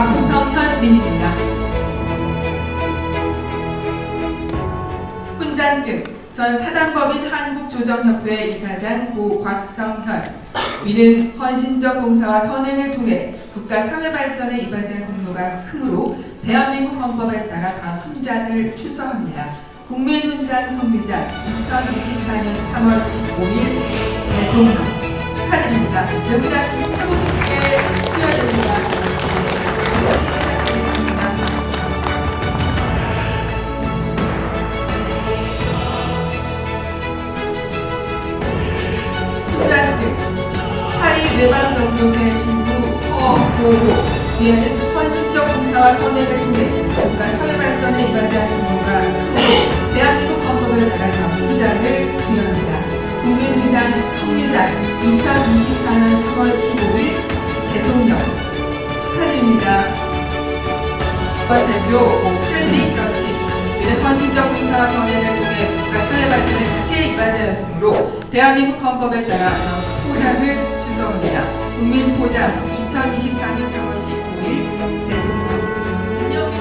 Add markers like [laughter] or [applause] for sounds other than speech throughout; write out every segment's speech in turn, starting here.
곽성현님입니다. 훈장증 전 사단법인 한국조정협회 이사장 고 곽성현 이는 헌신적 봉사와 선행을 통해 국가 사회 발전에 이바지한 공로가 크므로 대한민국 헌법에 따라 각 훈장을 추서합니다. 국민훈장 선비자 2024년 3월 15일 대통령 축하드립니다. 명장님 최고급게 수여됩니다. 훈장증 파리 외방정교회 신부 허교도 위에는 헌신적 봉사와 선행을 통해 국가 사회 발전에 공로가 크고 대한민국 헌법에 따라 다음 훈장을 수여합니다. 국민훈장 성유장 2024년 3월 15일 대통령 대표 프레드릭 더스틴 이는 헌신적 봉사와 선행을 통해 국가 사회 발전에 크게 이바지하였으므로 대한민국 헌법에 따라 포장을 추서합니다. 국민 포장 2024년 3월 15일 대통령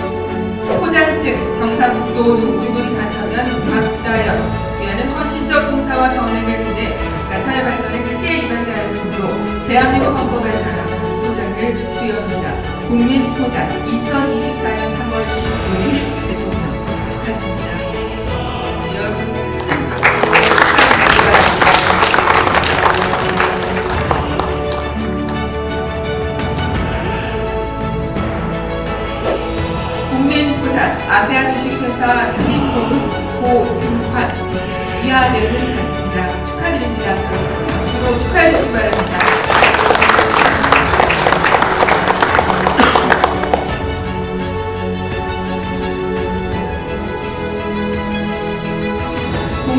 포장증 경상북도 송주군 가천면 박자연 위하는 헌신적 봉사와 선행을 통해 국가 사회 발전에 크게 이바지하였으므로 대한민국 헌법에 따라 포장을 수여합니다. 국민 포장 2024년 3월 15일 대통령 축하드립니다. 여러분 큰 박수 부탁드립니다. 국민 포장 아세아 주식회사 상임고문 고규환 이하 내용은 같습니다. 축하드립니다. 큰 박수로 축하해 주시기 바랍니다.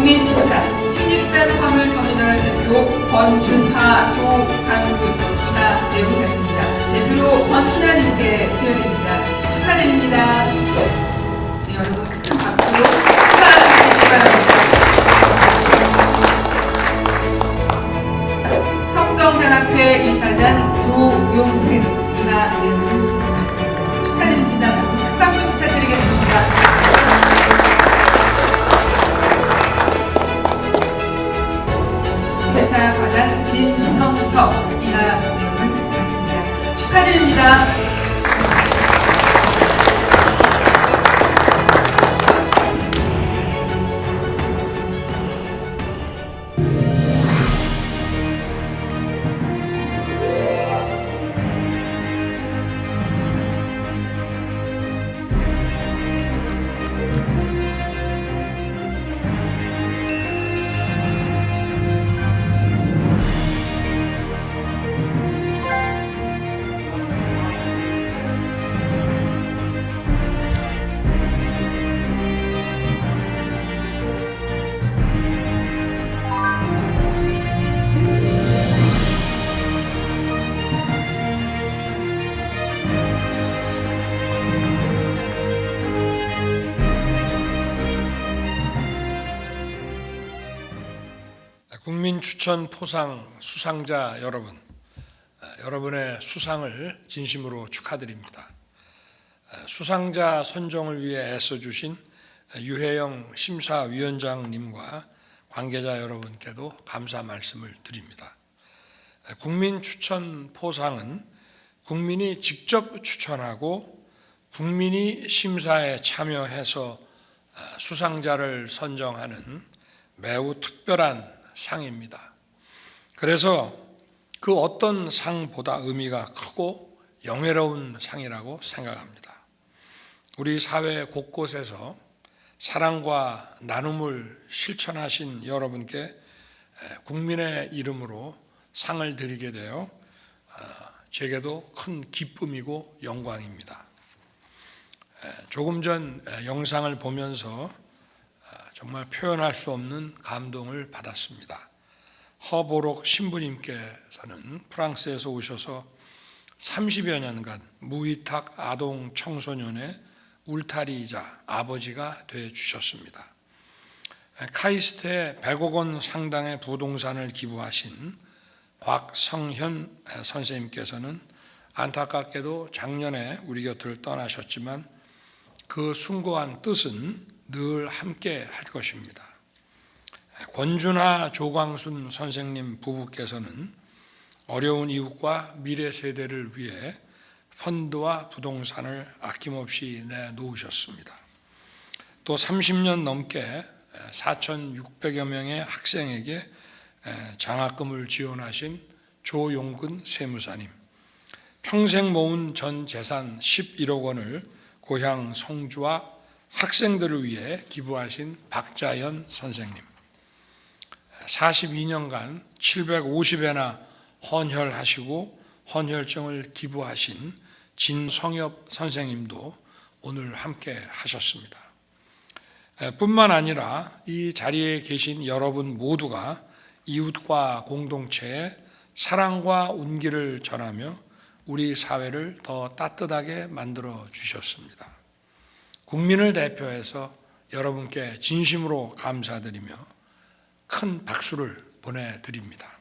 국민 포장 신익산 화물터미널 대표 권준하 조강수 이하 내용 같습니다. 대표로 권춘하님께 수여됩니다. 축하드립니다. 네, 여러분 큰 박수로 축하해 주시기 바랍니다. 석성장학회 이사장 조용근 이하 내용 같습니다. 축하드립니다. 국민 추천 포상 수상자 여러분, 아, 여러분의 수상을 진심으로 축하드립니다. 아, 수상자 선정을 위해 애써주신 유혜영 심사위원장님과 관계자 여러분께도 감사 말씀을 드립니다. 아, 국민 추천 포상은 국민이 직접 추천하고 국민이 심사에 참여해서 수상자를 선정하는 매우 특별한 상입니다. 그래서 그 어떤 상보다 의미가 크고 영예로운 상이라고 생각합니다. 우리 사회 곳곳에서 사랑과 나눔을 실천하신 여러분께 국민의 이름으로 상을 드리게 되어 제게도 큰 기쁨이고 영광입니다. 조금 전 영상을 보면서 정말 표현할 수 없는 감동을 받았습니다. 허보록 신부님께서는 프랑스에서 오셔서 30여 년간 무위탁 아동 청소년의 울타리이자 아버지가 돼 주셨습니다. 카이스트에 100억 원 상당의 부동산을 기부하신 곽성현 선생님께서는 안타깝게도 작년에 우리 곁을 떠나셨지만 그 숭고한 뜻은 늘 함께 할 것입니다. 권준하 조광순 선생님 부부께서는 어려운 이웃과 미래 세대를 위해 펀드와 부동산을 아낌없이 내놓으셨습니다. 또 30년 넘게 4,600여 명의 학생에게 장학금을 지원하신 조용근 세무사님, 평생 모은 전 재산 11억 원을 고향 성주와 학생들을 위해 기부하신 박자연 선생님, 42년간 750회나 헌혈하시고 헌혈증을 기부하신 진성엽 선생님도 오늘 함께 하셨습니다. 뿐만 아니라 이 자리에 계신 여러분 모두가 이웃과 공동체에 사랑과 운기를 전하며 우리 사회를 더 따뜻하게 만들어 주셨습니다. 국민을 대표해서 여러분께 진심으로 감사드리며 큰 박수를 보내드립니다.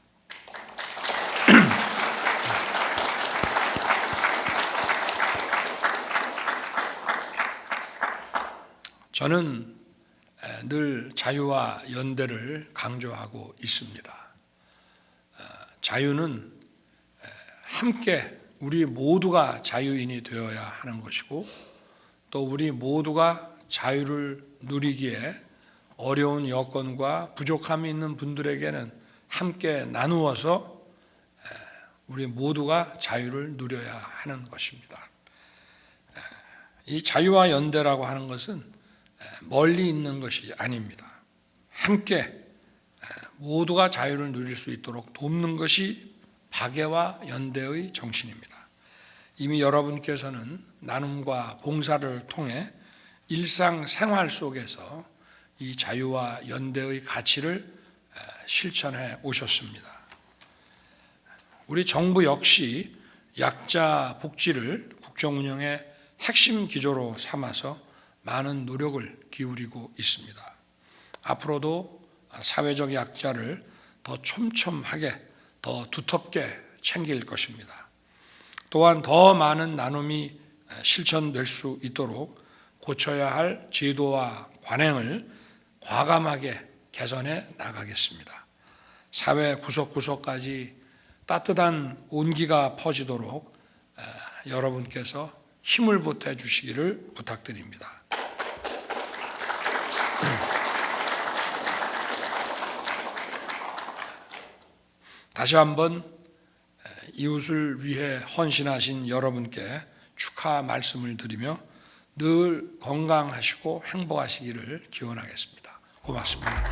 [clears throat] 저는 늘 자유와 연대를 강조하고 있습니다. 자유는 함께 우리 모두가 자유인이 되어야 하는 것이고 또 우리 모두가 자유를 누리기에 어려운 여건과 부족함이 있는 분들에게는 함께 나누어서 우리 모두가 자유를 누려야 하는 것입니다. 이 자유와 연대라고 하는 것은 멀리 있는 것이 아닙니다. 함께 모두가 자유를 누릴 수 있도록 돕는 것이 박애와 연대의 정신입니다. 이미 여러분께서는 나눔과 봉사를 통해 일상 생활 속에서 이 자유와 연대의 가치를 실천해 오셨습니다. 우리 정부 역시 약자 복지를 국정 운영의 핵심 기조로 삼아서 많은 노력을 기울이고 있습니다. 앞으로도 사회적 약자를 더 촘촘하게 더 두텁게 챙길 것입니다. 또한 더 많은 나눔이 실천될 수 있도록 고쳐야 할 제도와 관행을 과감하게 개선해 나가겠습니다. 사회 구석구석까지 따뜻한 온기가 퍼지도록 여러분께서 힘을 보태 주시기를 부탁드립니다. 다시 한번 이웃을 위해 헌신하신 여러분께 축하 말씀을 드리며 늘 건강하시고 행복하시기를 기원하겠습니다. 고맙습니다.